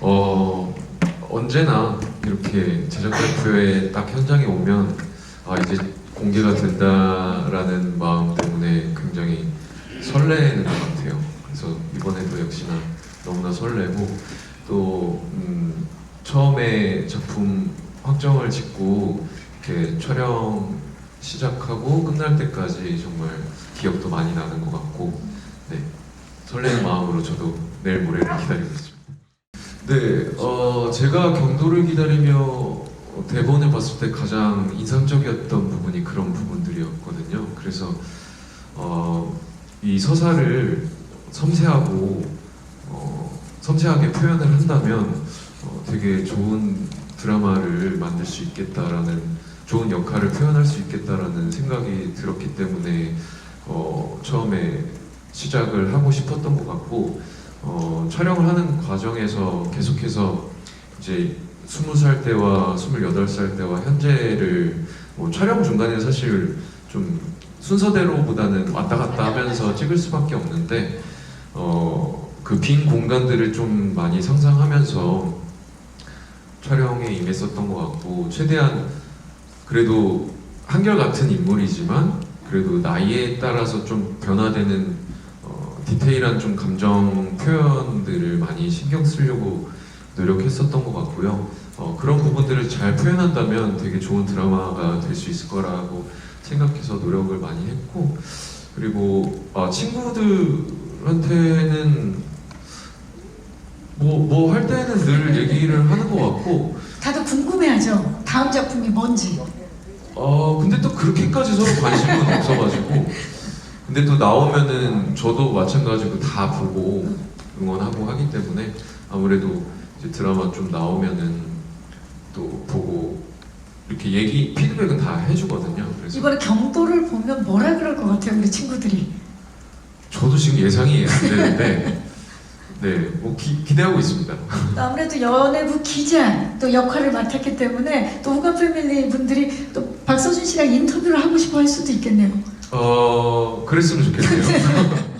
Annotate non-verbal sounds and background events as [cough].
어, 언제나 이렇게 제작 발표회 딱 현장에 오면 아 이제 공개가 된다라는 마음 때문에 굉장히 설레는 것 같아요. 그래서 이번에도 역시나 너무나 설레고 또 음, 처음에 작품 확정을 짓고 이렇게 촬영 시작하고 끝날 때까지 정말 기억도 많이 나는 것 같고 네 설레는 마음으로 저도 내일 모레를 기다리고 있습니다. 네, 어, 제가 경도를 기다리며 대본을 봤을 때 가장 인상적이었던 부분이 그런 부분들이었거든요. 그래서 어, 이 서사를 섬세하고 어, 섬세하게 표현을 한다면 어, 되게 좋은 드라마를 만들 수 있겠다라는 좋은 역할을 표현할 수 있겠다라는 생각이 들었기 때문에 어, 처음에 시작을 하고 싶었던 것 같고 어, 촬영을 하는 과정에서 계속해서 이제 20살 때와 28살 때와 현재를 뭐 촬영 중간에 사실 좀 순서대로보다는 왔다 갔다 하면서 찍을 수밖에 없는데 어, 그 빈 공간들을 좀 많이 상상하면서 촬영에 임했었던 것 같고 최대한 그래도 한결같은 인물이지만 그래도 나이에 따라서 좀 변화되는 어, 디테일한 좀 감정 표현들을 많이 신경 쓰려고 노력했었던 것 같고요. 어, 그런 부분들을 잘 표현한다면 되게 좋은 드라마가 될 수 있을 거라고 생각해서 노력을 많이 했고 그리고 아, 친구들한테는 뭐 뭐 할 때는 늘 얘기를 하는 것 같고 다들 궁금해하죠. 다음 작품이 뭔지. 어 근데 또 그렇게까지 서로 관심은 없어가지고 [laughs] 근데 또 나오면은 저도 마찬가지고 다 보고 응원하고 하기 때문에 아무래도 이제 드라마 좀 나오면은 또 보고 이렇게 얘기 피드백은 다 해주거든요. 그래서 이번에 경도를 보면 뭐라 그럴 것 같아요, 우리 친구들이. 저도 지금 예상이 안 되는데 네 뭐 기대하고 있습니다. 또 아무래도 연예부 기자 또 역할을 맡았기 때문에 또 후간 패밀리 분들이 또 박서준 씨랑 인터뷰를 하고 싶어 할 수도 있겠네요. 어 그랬으면 좋겠네요. [laughs]